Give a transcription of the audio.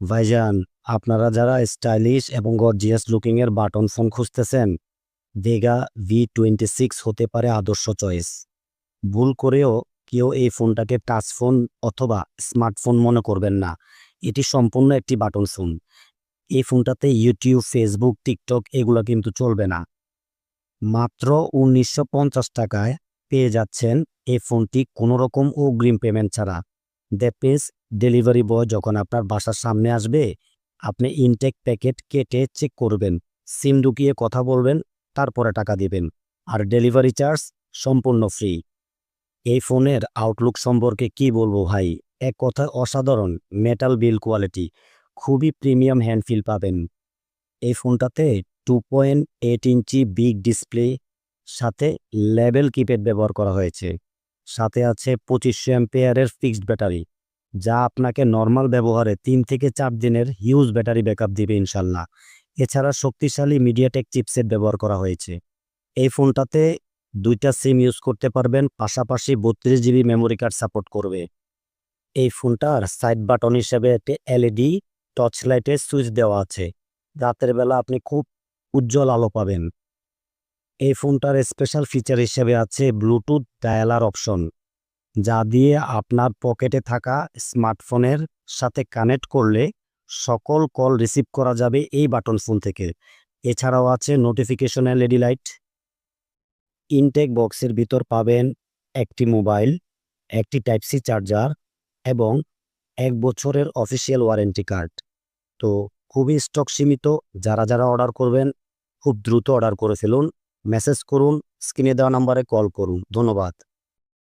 ভাইজান আপনারা যারা স্টাইলিশ এবং গর্জিয়াস লুকিং এর বাটন ফোন খুঁজতেছেন ভেগা ভি টোয়েন্টি সিক্স হতে পারে আদর্শ চয়েস ভুল করেও কেউ এই ফোনটাকে টাচ ফোন অথবা স্মার্টফোন মনে করবেন না। এটি সম্পূর্ণ একটি বাটন ফোন এই ফোনটাতে ইউটিউব ফেসবুক টিকটক এগুলো কিন্তু চলবে না। মাত্র উনিশশো পঞ্চাশ টাকায় পেয়ে যাচ্ছেন এই ফোনটি কোনো রকম অগ্রিম পেমেন্ট ছাড়া। দ্যাট মিনস ডেলিভারি বয় যখন আপনার বাসার সামনে আসবে, আপনি ইনটেক প্যাকেট কেটে চেক করবেন সিম ঢুকিয়ে কথা বলবেন, তারপরে টাকা দিবেন আর ডেলিভারি চার্জ সম্পূর্ণ ফ্রি এই ফোনের আউটলুক সম্পর্কে কি বলব ভাই? এক কথায় অসাধারণ মেটাল বিল কোয়ালিটি খুবই প্রিমিয়াম হ্যান্ডফিল পাবেন। এই ফোনটাতে two point eight inch big display সাথে লেভেল কিপ্যাড ব্যবহার করা হয়েছে, সাথে আছে পঁচিশশো অ্যাম্পেয়ারের ফিক্সড ব্যাটারি যা আপনাকে নর্মাল ব্যবহারে তিন থেকে চার দিনের হিউজ ব্যাটারি ব্যাকআপ দিবে ইনশাল্লাহ। এছাড়া শক্তিশালী মিডিয়াটেক চিপসেট ব্যবহার করা হয়েছে। এই ফোনটাতে দুইটা সিম ইউজ করতে পারবেন, পাশাপাশি বত্রিশ জিবি মেমোরি কার্ড সাপোর্ট করবে। এই ফোনটার সাইড বাটন হিসেবে একটি এলইডি টর্চ লাইটের সুইচ দেওয়া আছে। রাতের বেলা আপনি খুব উজ্জ্বল আলো পাবেন। এই ফোনটার স্পেশাল ফিচার হিসেবে আছে ব্লুটুথ ডায়ালার অপশন যা দিয়ে আপনার পকেটে থাকা স্মার্টফোনের সাথে কানেক্ট করলে সকল কল রিসিভ করা যাবে এই বাটন ফোন থেকে। এছাড়াও আছে নোটিফিকেশন এলইডি লাইট। ইনটেক বক্সের ভিতর পাবেন একটি মোবাইল, একটি টাইপ সি চার্জার এবং এক বছরের অফিসিয়াল ওয়ারেন্টি কার্ড। তো খুবই স্টক সীমিত, যারা যারা অর্ডার করবেন খুব দ্রুত অর্ডার করে ফেলুন, মেসেজ করুন, স্ক্রিনে দেওয়া নাম্বারে কল করুন। ধন্যবাদ।